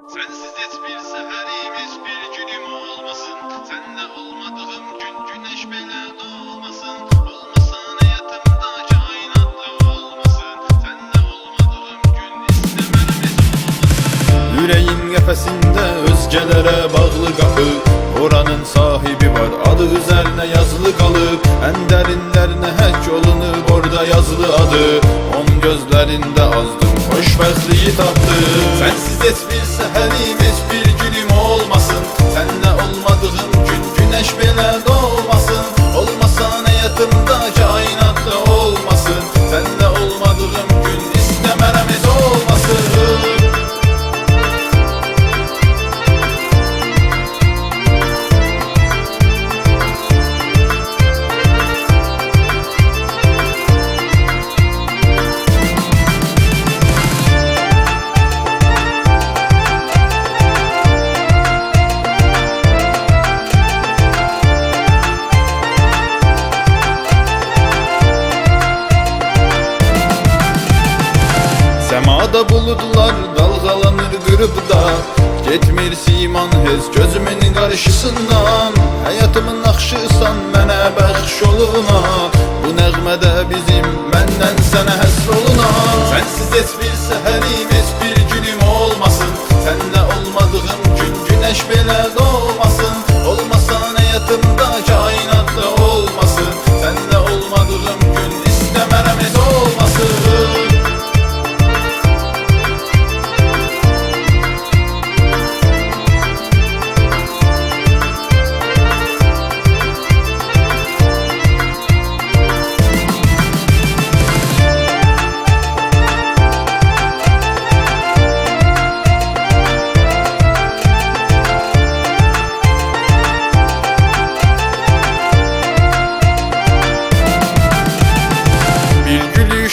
Sensiz hiçbir seferimiz bir günüm olmasın. Senle olmadığım gün güneş bile doğmasın Olmasan hayatımda kainatlı olmasın. Senle olmadığım gün istemelerimiz olmasın. Yüreğin kefesinde özgelere bağlı kapı. Oranın sahibi var adı üzerine yazılı kalıp En derinlerine hek olunub orada yazılı adı. On gözlerinde azdım hoşbəxtliyi tapdı Sensiz hiçbir seherimiz bir Semada bulutlar dalgalanır qırıbda Getmir siman hez gözümün qarşısından Həyatımın axşısan mənə bəxş oluna Bu nəğmədə bizim məndən sənə həsr oluna Sənsiz heç bir səhərimiz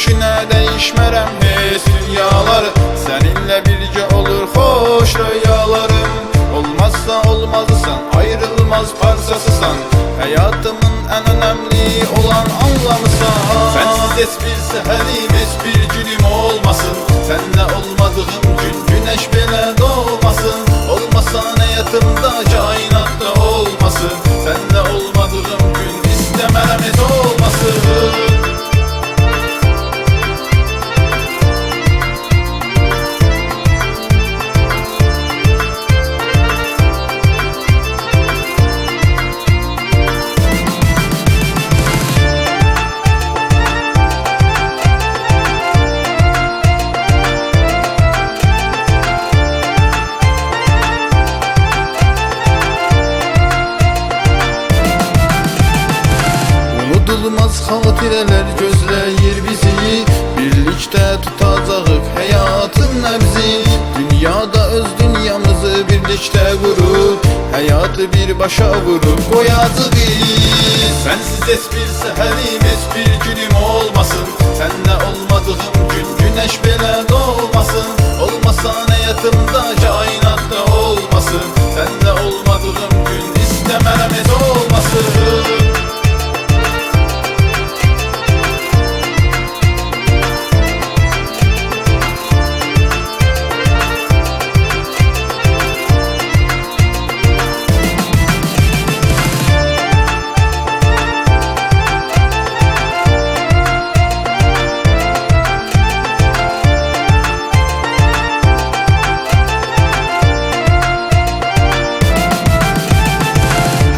gülüşünə dəyişmərəm heç dünyaları Səninlə birgə olur xoş rüyalarım. Olmazsa olmazsan, ayrılmaz parçasısan Həyatımın ən önəmli olan anlamısan Sənsiz heç bir səhərimiz bir günüm olmasın. Sənlə Xatirələr gözləyir bizi. Birlikdə tutacağıq həyatın nəbzi Dünyada öz dünyamızı birlikdə qurub Həyatı birbaşa vurub qoyacağıq Sənsiz heç bir səhərimiz bir günüm olmasın. Sənlə olmadığım gün güneş belə doğmasın. Olmasan həyatımda kainatda olmasın. Sənlə olmadığım gün istəmərəm heç olmasın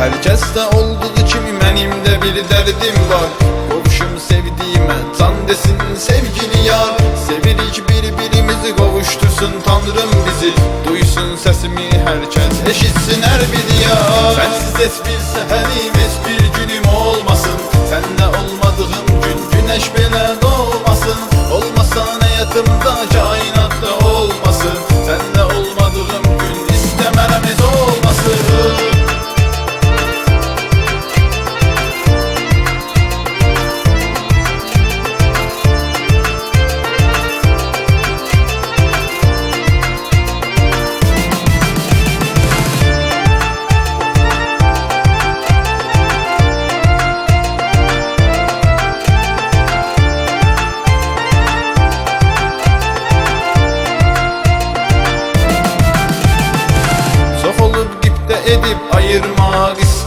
Hər kəsdə olduğu kimi mənim də bir dərdim var. Qovuşum sevdiyimə can desin sevgili yar. Sevirik bir-birimizi qovuştursun Tanrım bizi. Duysun səsimi hər kəs eşitsin hər bir yar Sənsiz heç bir səhərimiz bir günüm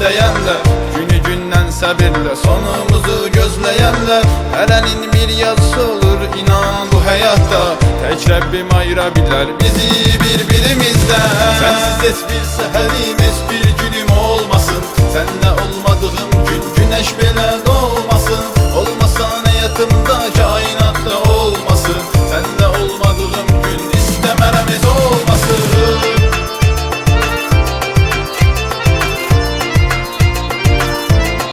isteyenler Günü günden sabırla sonumuzu gözleyenler. Erenin bir yazısı olur inan bu hayatta. Tek Rabbim ayırabilir bizi birbirimizden. Sensiz bir seherimiz bir